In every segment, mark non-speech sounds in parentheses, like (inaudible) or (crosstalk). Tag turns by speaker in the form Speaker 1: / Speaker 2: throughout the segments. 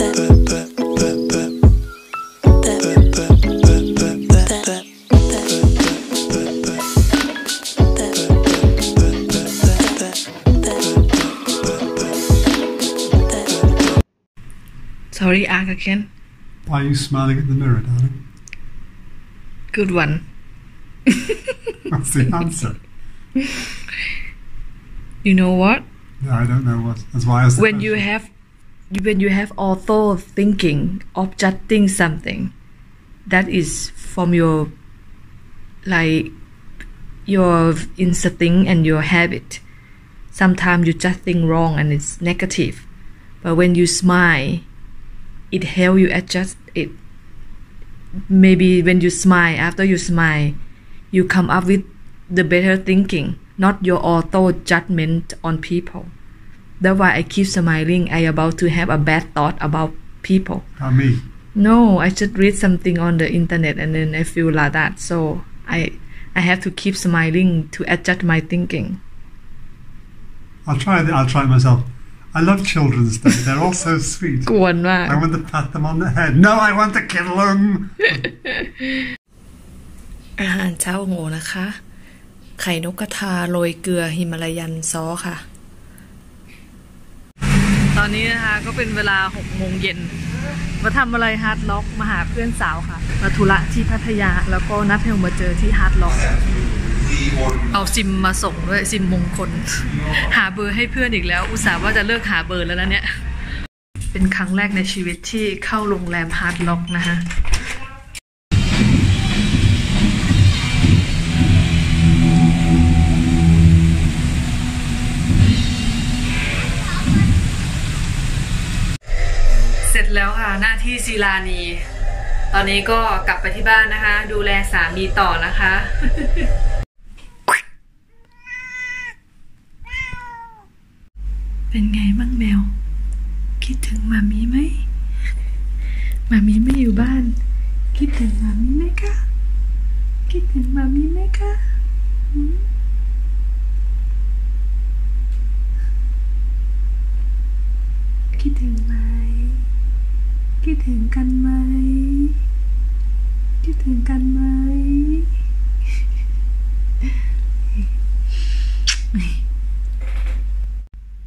Speaker 1: Sorry, again.
Speaker 2: Why are you smiling at the mirror, darling?
Speaker 1: Good one. (laughs)
Speaker 2: That's the answer.
Speaker 1: You know what?
Speaker 2: Yeah, I don't know what. That's why I asked
Speaker 1: When you have when you have auto thinking of judging something, that is from your like your instinct and your habit. Sometimes you just think wrong and it's negative. But when you smile, it help you adjust it. Maybe when you smile, after you smile, you come up with the better thinking, not your auto judgment on people. That's why I keep smiling. I about to have a bad thought about people.
Speaker 2: About me.
Speaker 1: No, I just read something on the internet and then I feel like that. So I I have to keep smiling to adjust my thinking.
Speaker 2: I'll try. The, I'll try it myself. I love Children's Day. They're all so sweet. (laughs)
Speaker 1: กวนมาก
Speaker 2: I want to pat them on the head. No, I want to kill them. (laughs)
Speaker 1: อาหารเช้าของโอนะคะ ไข่นกกระทาโรยเกลือฮิมาลายันซอสค่ะ ตอนนี้นะคะก็เป็นเวลา6โมงเย็นมาทำอะไรฮาร์ดล็อกมาหาเพื่อนสาวค่ะมาธุระที่พัทยาแล้วก็นัดให้มาเจอที่ฮาร์ดล็อก เอาซิมมาส่งด้วยซิมมงคล หาเบอร์ให้เพื่อนอีกแล้ว อุตส่าห์ว่าจะเลิกหาเบอร์แล้วนะเนี่ย เป็นครั้งแรกในชีวิตที่เข้าโรงแรมฮาร์ดล็อกนะคะ แล้วค่ะ หน้าที่ศิลานี ตอนนี้ก็กลับไปที่บ้านนะคะ ดูแลสามีต่อนะคะ เป็นไงบ้างแมว คิดถึงมามีไหมมามีไม่อยู่บ้าน คิดถึงมามีไหมคะ คิดถึงมามีไหมคะหืมคิดถึงไหม คิด ถึงกันไหมคิดถึงกันไหม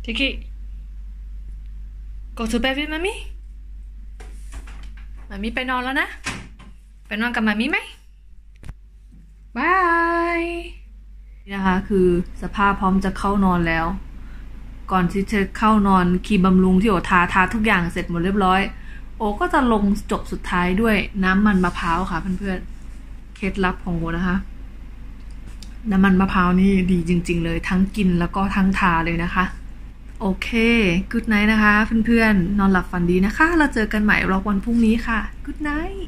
Speaker 1: Tiki go to bed with mommy มามีไปนอนแล้วนะ ไปนอนกับมามีไหมบายนี่นะคะคือสภาพพร้อมจะเข้านอนแล้ว ก่อนที่จะเข้านอนครีมบำรุงที่โอทาทาทุกอย่างเสร็จหมดเรียบร้อยโอ ก็จะลงจบสุดท้ายด้วยน้ำมันมะพร้าวค่ะเพื่อนๆ เคล็ดลับของโอนะคะ น้ำมันมะพร้าวนี่ดีจริง ๆ เลยทั้งกินแล้วก็ทั้งทาเลยนะคะ โอเค good night นะคะ เพื่อนๆ นอนหลับฝันดีนะคะ เราเจอกันใหม่รอบวันพรุ่งนี้ค่ะ good night